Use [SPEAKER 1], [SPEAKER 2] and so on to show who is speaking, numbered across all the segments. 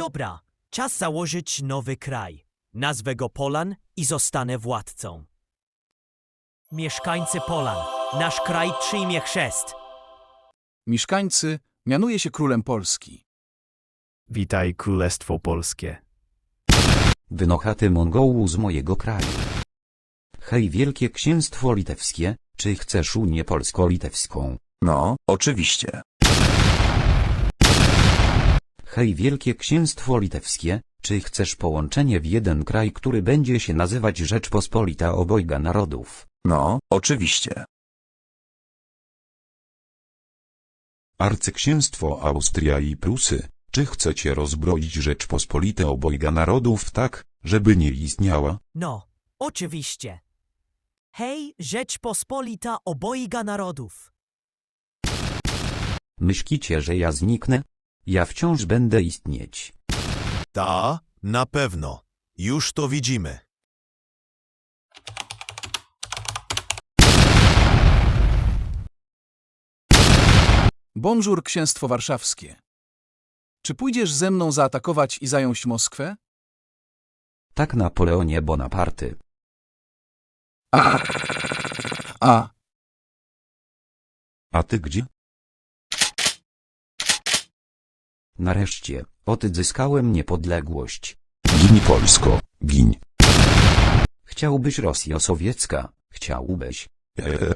[SPEAKER 1] Dobra, czas założyć nowy kraj. Nazwę go Polan i zostanę władcą. Mieszkańcy Polan, nasz kraj przyjmie chrzest.
[SPEAKER 2] Mieszkańcy mianuje się królem Polski.
[SPEAKER 3] Witaj Królestwo Polskie.
[SPEAKER 4] Wynochaty Mongołu z mojego kraju. Hej Wielkie Księstwo Litewskie, czy chcesz Unię Polsko-Litewską?
[SPEAKER 5] No, oczywiście.
[SPEAKER 4] Hej Wielkie Księstwo Litewskie, czy chcesz połączenie w jeden kraj, który będzie się nazywać Rzeczpospolita Obojga Narodów?
[SPEAKER 5] No, oczywiście.
[SPEAKER 6] Arcyksięstwo Austria i Prusy, czy chcecie rozbroić Rzeczpospolitę obojga narodów tak, żeby nie istniała?
[SPEAKER 1] No, oczywiście. Hej, Rzeczpospolita obojga narodów.
[SPEAKER 4] Myślicie, że ja zniknę? Ja wciąż będę istnieć.
[SPEAKER 7] Ta, na pewno. Już to widzimy.
[SPEAKER 2] Bonjour, księstwo warszawskie. Czy pójdziesz ze mną zaatakować i zająć Moskwę?
[SPEAKER 4] Tak Napoleonie Bonaparty.
[SPEAKER 2] A. A.
[SPEAKER 6] A ty gdzie?
[SPEAKER 4] Nareszcie, odzyskałem niepodległość.
[SPEAKER 6] Gin Polsko, gin.
[SPEAKER 4] Chciałbyś Rosja sowiecka, chciałbyś.
[SPEAKER 6] Eee,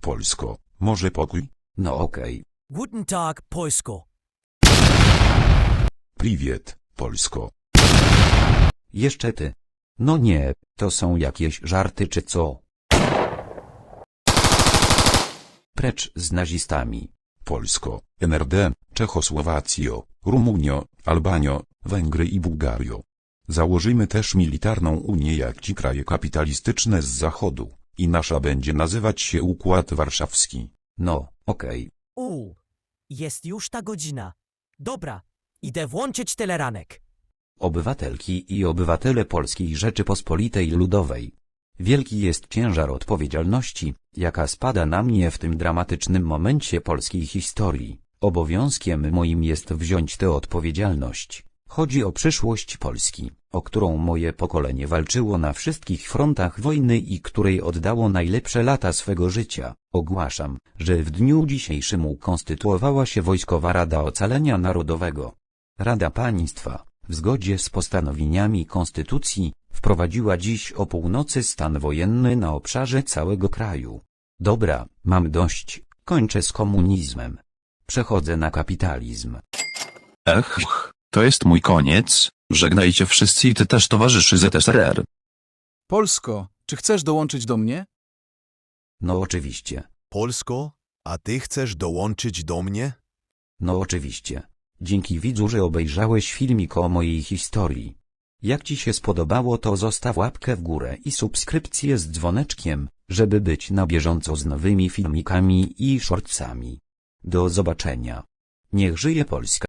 [SPEAKER 6] Polsko, może pokój?
[SPEAKER 4] No okej.
[SPEAKER 1] Guten Tag, Polsko.
[SPEAKER 6] Priwiet, Polsko.
[SPEAKER 4] Jeszcze ty. No nie, to są jakieś żarty czy co? Precz z nazistami.
[SPEAKER 6] Polsko, NRD, Czechosłowacjo, Rumunio, Albanio, Węgry i Bułgario. Założymy też militarną unię jak ci kraje kapitalistyczne z zachodu i nasza będzie nazywać się Układ Warszawski.
[SPEAKER 4] No, okej.
[SPEAKER 1] U, jest już ta godzina. Dobra, idę włączyć teleranek.
[SPEAKER 4] Obywatelki i obywatele Polskiej Rzeczypospolitej Ludowej. Wielki jest ciężar odpowiedzialności, jaka spada na mnie w tym dramatycznym momencie polskiej historii. Obowiązkiem moim jest wziąć tę odpowiedzialność. Chodzi o przyszłość Polski, o którą moje pokolenie walczyło na wszystkich frontach wojny i której oddało najlepsze lata swego życia. Ogłaszam, że w dniu dzisiejszym ukonstytuowała się Wojskowa Rada Ocalenia Narodowego. Rada Państwa, w zgodzie z postanowieniami Konstytucji, wprowadziła dziś o północy stan wojenny na obszarze całego kraju. Dobra, mam dość, kończę z komunizmem. Przechodzę na kapitalizm.
[SPEAKER 5] Ech, to jest mój koniec. Żegnajcie wszyscy i ty też towarzyszy ZSRR.
[SPEAKER 2] Polsko, czy chcesz dołączyć do mnie?
[SPEAKER 4] No oczywiście,
[SPEAKER 7] Polsko, a ty chcesz dołączyć do mnie?
[SPEAKER 4] no oczywiście. Dzięki widzu, że obejrzałeś filmik o mojej historii. Jak ci się spodobało to zostaw łapkę w górę i subskrypcję z dzwoneczkiem, żeby być na bieżąco z nowymi filmikami i shortsami. Do zobaczenia. Niech żyje Polska.